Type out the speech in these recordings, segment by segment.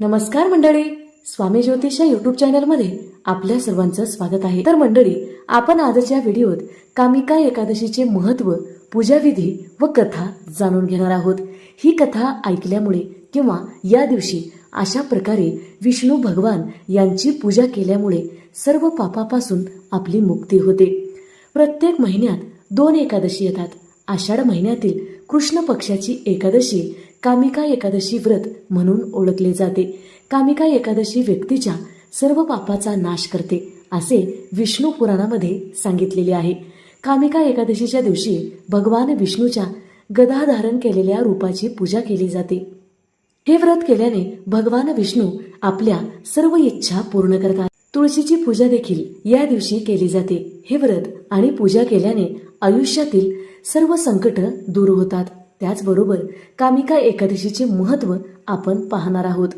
नमस्कार मंडळी स्वामी ज्योतिष या युट्यूब चॅनलमध्ये आपल्या सर्वांचं स्वागत आहे. तर मंडळी आपण आजच्या व्हिडिओत कामिका एकादशीचे महत्त्व पूजाविधी व कथा जाणून घेणार आहोत. ही कथा ऐकल्यामुळे किंवा या दिवशी अशा प्रकारे विष्णू भगवान यांची पूजा केल्यामुळे सर्व पापापासून आपली मुक्ती होते. प्रत्येक महिन्यात दोन एकादशी येतात. आषाढ महिन्यातील कृष्ण पक्षाची एकादशी कामिका एकादशी व्रत म्हणून ओळखले जाते. कामिका एकादशी व्यक्तीच्या सर्व पापाचा नाश करते असे विष्णू पुराणामध्ये सांगितलेले आहे. कामिका एकादशीच्या दिवशी भगवान विष्णूच्या गदा धारण केलेल्या रूपाची पूजा केली जाते. हे व्रत केल्याने भगवान विष्णू आपल्या सर्व इच्छा पूर्ण करतात. तुळशीची पूजा देखील या दिवशी केली जाते. हे व्रत आणि पूजा केल्याने आयुष्यातील सर्व संकट दूर होतात. त्याचबरोबर कामिका एकादशीचे महत्त्व आपण पाहणार आहोत.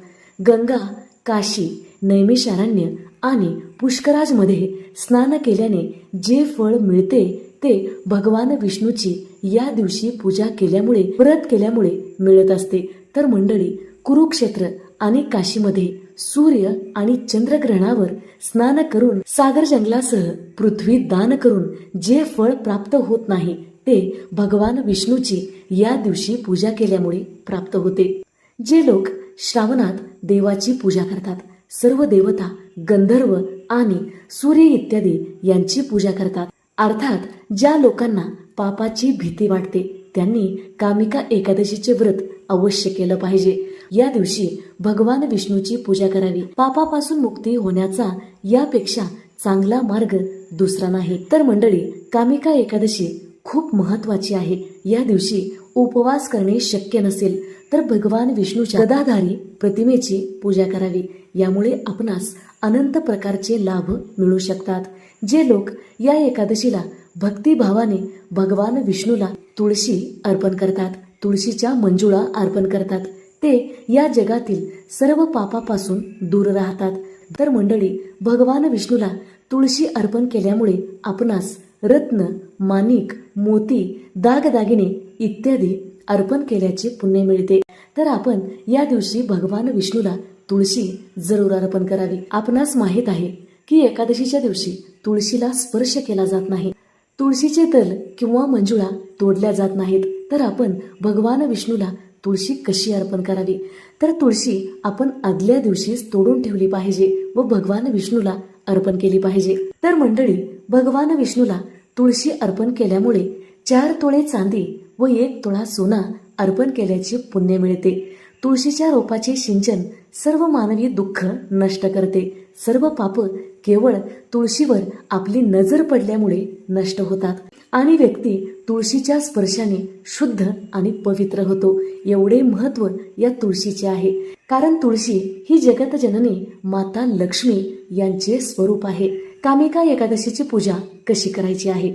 गंगा काशी नैमिषारण्य आणि पुष्कराजमध्ये स्नान केल्याने जे फळ मिळते ते भगवान विष्णूची या दिवशी पूजा केल्यामुळे व्रत केल्यामुळे मिळत असते. तर मंडळी कुरुक्षेत्र आणि काशीमध्ये सूर्य आणि चंद्रग्रहणावर स्नान करून सागर जंगलासह पृथ्वी दान करून जे फळ प्राप्त होत नाही ते भगवान विष्णूची या दिवशी पूजा केल्यामुळे प्राप्त होते. जे लोक श्रावणात देवाची पूजा करतात सर्व देवता गंधर्व आणि सूर्य इत्यादी यांची पूजा करतात. अर्थात ज्या लोकांना पापाची भीती वाटते त्यांनी कामिका एकादशीचे व्रत अवश्य केलं पाहिजे. या दिवशी भगवान विष्णूची पूजा करावी. पापापासून मुक्ती होण्याचा यापेक्षा चांगला मार्ग दुसरा नाही. तर मंडळी कामिका एकादशी खूप महत्वाची आहे. या दिवशी उपवास करणे शक्य नसेल तर भगवान विष्णूच्या गदाधारी प्रतिमेची पूजा करावी. यामुळे आपणास अनंत प्रकारचे लाभ मिळू शकतात. जे लोक या एकादशीला भक्तिभावाने भगवान विष्णूला तुळशी अर्पण करतात तुळशीच्या मंजुळा अर्पण करतात. ते या जगातील सर्व पापापासून दूर राहतात. तर मंडळी भगवान विष्णूला तुळशी अर्पण केल्यामुळे आपणास रत्न माणिक मोती दागदागिने इत्यादी अर्पण केल्याचे पुण्य मिळते. तर आपण या दिवशी भगवान विष्णूला तुळशी जरूर अर्पण करावी. आपणास माहीत आहे की एकादशीच्या दिवशी तुळशीला स्पर्श केला जात नाही. तुळशीचे तल किंवा मंजुळा तोडल्या जात नाहीत. तर आपण भगवान विष्णूला तुळशी कशी अर्पण करावी? तर तुळशी आपण आदल्या दिवशीच तोडून ठेवली पाहिजे व भगवान विष्णूला अर्पण केली पाहिजे. तर मंडळी भगवान विष्णूला तुळशी अर्पण केल्यामुळे चार तोळे चांदी व एक तोळा सोना अर्पण केल्याचे पुण्य मिळते. तुळशीच्या रोपाचे सिंचन सर्व मानवी दुःख नष्ट करते. सर्व पाप केवळ तुळशीवर आपली नजर पडल्यामुळे नष्ट होतात. आणि व्यक्ती तुळशीच्या स्पर्शाने शुद्ध आणि पवित्र होतो. एवढे महत्त्व या तुळशीचे आहे. कारण तुळशी ही जगतजननी माता लक्ष्मी यांचे स्वरूप आहे. कामिका एकादशीची पूजा कशी करायची आहे?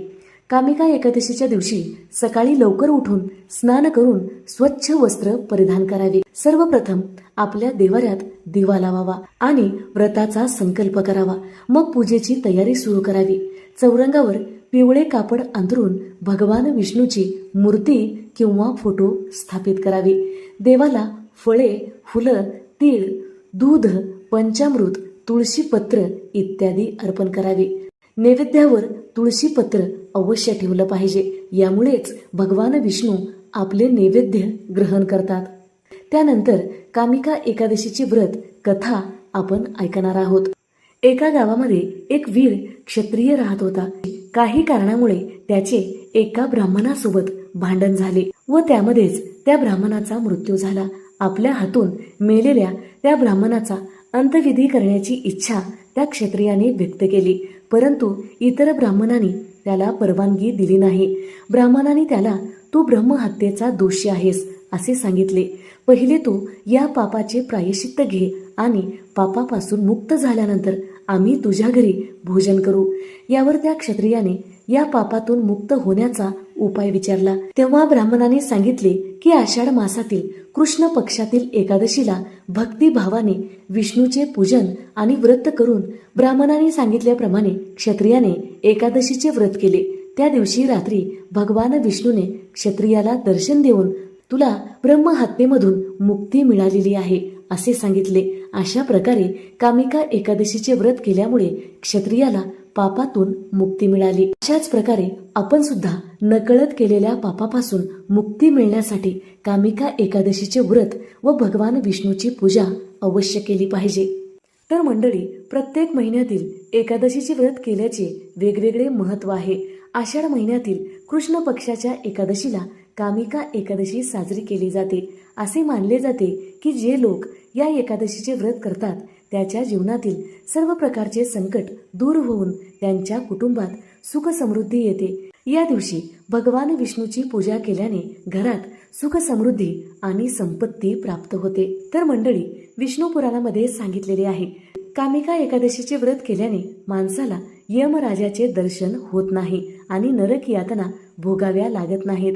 कामिका एकादशीच्या दिवशी सकाळी लवकर उठून स्नान करून स्वच्छ वस्त्र परिधान करावे. सर्वप्रथम आपल्या देवाऱ्यात दिवा लावावा आणि व्रताचा संकल्प करावा. मग पूजेची तयारी सुरू करावी. चौरंगावर पिवळे कापड अंतरून भगवान विष्णूची मूर्ती किंवा फोटो स्थापित करावी. देवाला फळे फुलं तीळ दूध पंचामृत तुळशी पत्र इत्यादी अर्पण करावे. नैवेद्यावर तुळशी पत्र अवश्य ठेवलं पाहिजे. यामुळेच भगवान विष्णू आपले नैवेद्य ग्रहण करतात. त्यानंतर कामिका एकादशीची व्रत कथा आपण ऐकणार आहोत. एका गावामध्ये एक वीर क्षत्रिय राहत होता. काही कारणामुळे त्याचे एका ब्राह्मणासोबत भांडण झाले व त्यामध्येच त्या ब्राह्मणाचा मृत्यू झाला. आपल्या हातून मेलेल्या त्या ब्राह्मणाचा अंतविधी करण्याची इच्छा त्या क्षत्रियाने व्यक्त केली. परंतु इतर ब्राह्मणांनी त्याला परवानगी दिली नाही. ब्राह्मणाने त्याला तू ब्रह्महत्येचा दोषी आहेस असे सांगितले. पहिले तू या पापाचे प्रायश्चित्त घे आणि पापापासून मुक्त झाल्यानंतर आम्ही तुझ्या घरी भोजन करू. यावर त्या क्षत्रियाने या पापातून मुक्त होण्याचा उपाय विचारला. तेव्हा ब्राह्मणाने सांगितले की आषाढ मासातील कृष्ण पक्षातील एकादशीला भक्तिभावाने विष्णूचे पूजन आणि व्रत करून ब्राह्मणाने सांगितल्याप्रमाणे क्षत्रियाने एकादशीचे व्रत केले. त्या दिवशी रात्री भगवान विष्णूने क्षत्रियाला दर्शन देऊन तुला ब्रह्महत्येमधून मुक्ती मिळालेली आहे. असे सांगितले. अशा प्रकारे कामिका एकादशीचे व्रत केल्यामुळे क्षत्रियाला पापातून मुक्ती मिळाली. अशाच प्रकारे आपण सुद्धा नकळत केलेल्या पापापासून मुक्ती मिळण्यासाठी कामिका एकादशीचे व्रत व भगवान विष्णूची पूजा अवश्य केली पाहिजे. तर मंडळी प्रत्येक महिन्यातील एकादशीचे व्रत केल्याचे वेगवेगळे महत्त्व आहे. आषाढ महिन्यातील कृष्ण पक्षाच्या एकादशीला कामिका एकादशी साजरी केली जाते. असे मानले जाते की जे लोक या एकादशीचे व्रत करतात त्याच्या जीवनातील सर्व प्रकारचे संकट दूर होऊन त्यांच्या कुटुंबात सुख समृद्धी येते. या दिवशी भगवान विष्णूची पूजा केल्याने घरात सुख समृद्धी आणि संपत्ती प्राप्त होते. तर मंडळी विष्णू पुराणामध्ये सांगितलेले आहे कामिका एकादशीचे व्रत केल्याने माणसाला यमराजाचे दर्शन होत नाही आणि नरक यातना भोगाव्या लागत नाहीत.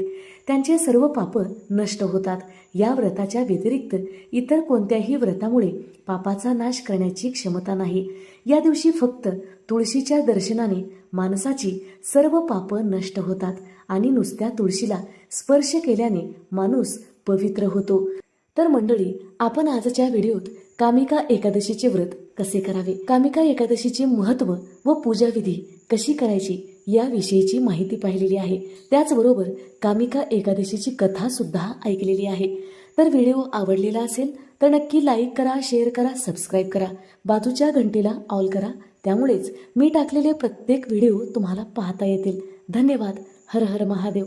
त्यांचे सर्व पाप नष्ट होतात. या व्रताच्या व्यतिरिक्त इतर कोणत्याही व्रतामुळे पापाचा नाश करण्याची क्षमता नाही. या दिवशी फक्त तुळशीच्या दर्शनाने माणसाची सर्व पाप नष्ट होतात आणि नुसत्या तुळशीला स्पर्श केल्याने माणूस पवित्र होतो. तर मंडळी आपण आजच्या व्हिडिओत कामिका एकादशीचे व्रत कसे करावे? कामिका एकादशीचे महत्त्व व पूजाविधी कशी करायची याविषयीची माहिती पाहिलेली आहे. त्याचबरोबर कामिका एकादशीची कथा सुद्धा ऐकलेली आहे. तर व्हिडिओ आवडलेला असेल तर नक्की लाईक करा शेअर करा सबस्क्राईब करा. बाजूच्या घंटीला ऑल करा. त्यामुळेच मी टाकलेले प्रत्येक व्हिडिओ तुम्हाला पाहता येतील. धन्यवाद. हर हर महादेव.